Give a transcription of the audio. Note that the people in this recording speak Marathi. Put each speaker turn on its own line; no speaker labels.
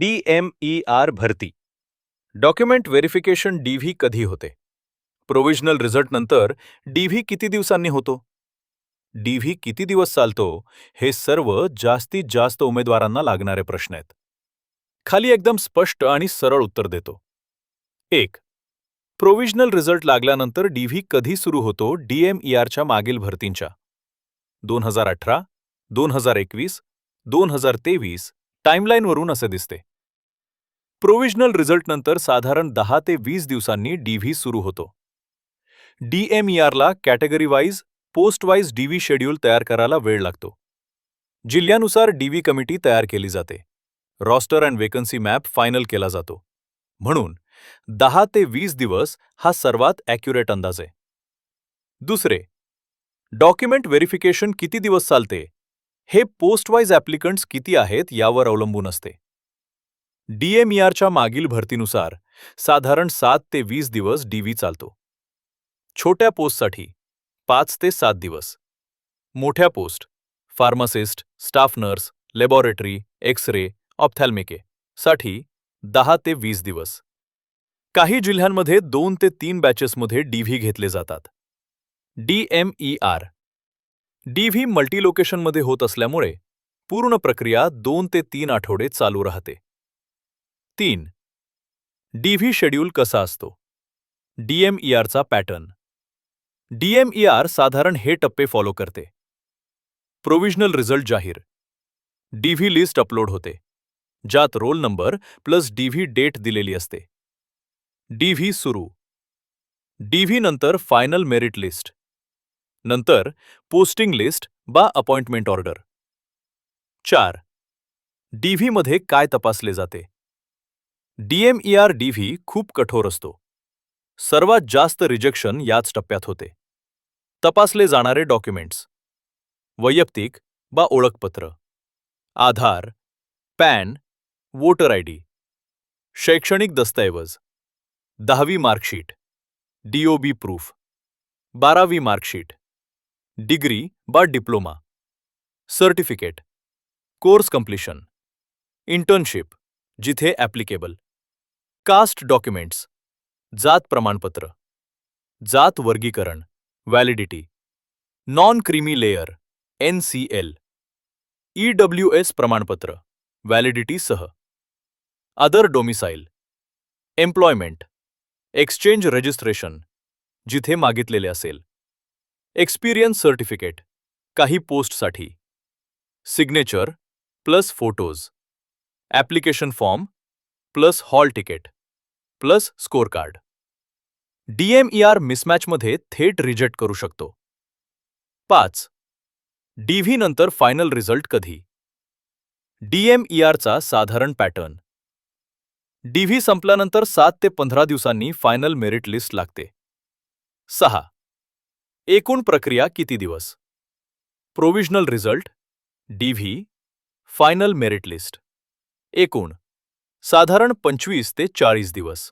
डी एम ई आर भरती. डॉक्युमेंट व्हेरिफिकेशन डी व्ही कधी होते? प्रोव्हिजनल रिझल्टनंतर डी व्ही किती दिवसांनी होतो? डी व्ही किती दिवस चालतो? हे सर्व जास्तीत जास्त उमेदवारांना लागणारे प्रश्न आहेत. खाली एकदम स्पष्ट आणि सरळ उत्तर देतो. एक प्रोव्हिजनल रिझल्ट लागल्यानंतर डी व्ही कधी सुरू होतो डीएमईआरच्या मागील भरतींच्या? दोन हजार अठरा दोन हजार एकवीस दोन हजार तेवीस टाईमलाईनवरून असे दिसते. प्रोव्हिजनल रिझल्टनंतर साधारण दहा ते वीस दिवसांनी डीव्ही सुरू होतो. डीएमईआरला category wise post wise D V schedule तयार करायला वेळ लागतो. जिल्ह्यानुसार डी व्ही कमिटी तयार केली जाते. Roster and vacancy map final केला जातो. म्हणून दहा ते वीस दिवस हा सर्वात ॲक्युरेट अंदाज आहे. दुसरे डॉक्युमेंट व्हेरिफिकेशन किती दिवस चालते? हे पोस्ट वाईज ॲप्लिकंट्स किती आहेत यावर अवलंबून असते. डीएमईआरच्या मागील भरतीनुसार साधारण सात ते वीस दिवस डीव्ही चालतो. छोट्या पोस्टसाठी पाच ते सात दिवस. मोठ्या post pharmacist staff nurse laboratory X ray ऑप्थॅल्मिके साठी दहा ते वीस दिवस. काही जिल्ह्यांमध्ये दोन ते तीन बॅचेसमध्ये डीव्ही घेतले जातात. डीएमईआर डीव्ही मल्टीलोकेशनमध्ये होत असल्यामुळे पूर्ण प्रक्रिया दोन ते तीन आठवडे चालू राहते. तीन. डी व्ही शेड्यूल कसा असतो? डीएमईआरचा पॅटर्न डीएमईआर साधारण हे टप्पे फॉलो करते. प्रोव्हिजनल रिझल्ट जाहीर. डी व्ही लिस्ट अपलोड होते. ज्यात roll number plus D V date दिलेली असते. डी व्ही सुरू. डी व्ही नंतर फायनल मेरिट लिस्ट नंतर पोस्टिंग लिस्ट बा अपॉइंटमेंट ऑर्डर चार. डी व्हीमध्ये काय तपासले जाते? डीएमईआर डीव्ही खूप कठोर असतो. सर्वात जास्त रिजेक्शन याच टप्प्यात होते. तपासले जाणारे डॉक्युमेंट्स. वैयक्तिक बा ओळखपत्र. Aadhaar PAN voter I D. शैक्षणिक दस्तऐवज. दहावी मार्कशीट. DOB proof. बारावी मार्कशीट. डिग्री बा diploma. Certificate. Course completion. Internship जिथे ॲप्लिकेबल. कास्ट डॉक्युमेंट्स जात प्रमाणपत्र जात वर्गीकरण validity non creamy layer N C L E W S प्रमाणपत्र व्हॅलिडिटीसह other domicile employment exchange registration जिथे मागितलेले असेल. एक्सपिरियन्स सर्टिफिकेट काही पोस्टसाठी. Signature plus photos. Application form plus hall ticket plus score card DMER मिसमॅचमध्ये थेट रिजेक्ट करू शकतो. पाच डीव्ही नंतर फायनल रिझल्ट कधी? डीएमईआरचा साधारण पॅटर्न. डीव्ही संपल्यानंतर सात ते पंधरा दिवसांनी फायनल मेरिट लिस्ट लागते. सहा एकूण प्रक्रिया किती दिवस? Provisional result DV final merit list. एकूण साधारण पंचवीस ते चाळीस दिवस.